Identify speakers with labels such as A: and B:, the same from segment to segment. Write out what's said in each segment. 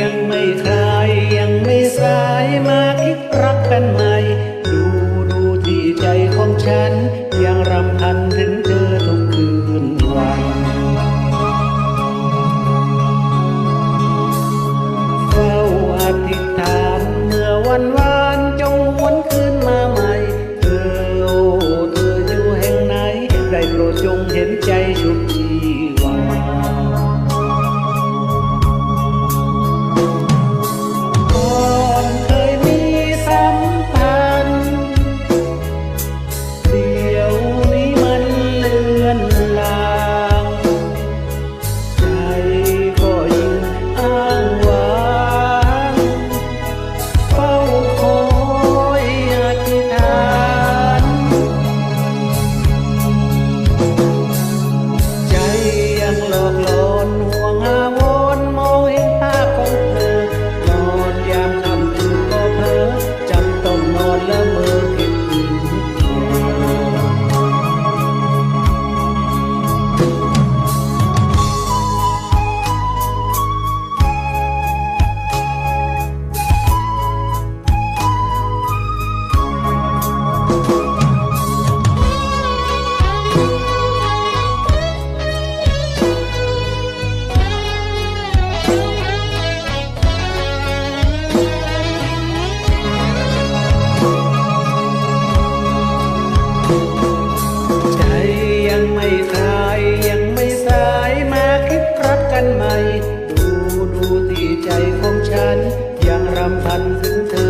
A: ยังไม่คลายยังไม่สายมาคิดรักกันใหม่ ดูดูที่ใจของฉัน ยังรำพันถึงเธอทุกคืนวันเฝ้าอธิษฐานเมื่อวันวานจงหวนคืนมาใหม่ เธอโอ้เธออยู่แห่งไหน ได้โปรดจงเห็นใจชุบชีวา กัน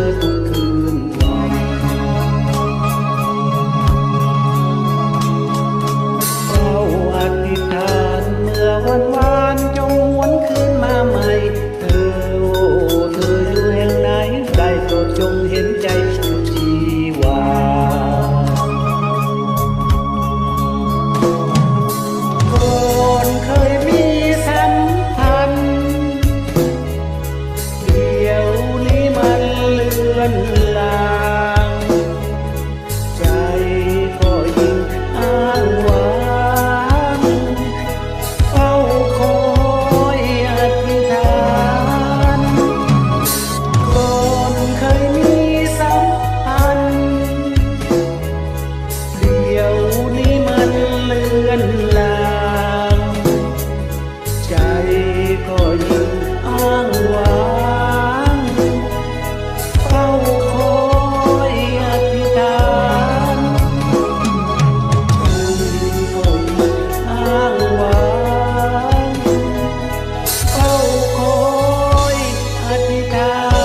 A: Yeah.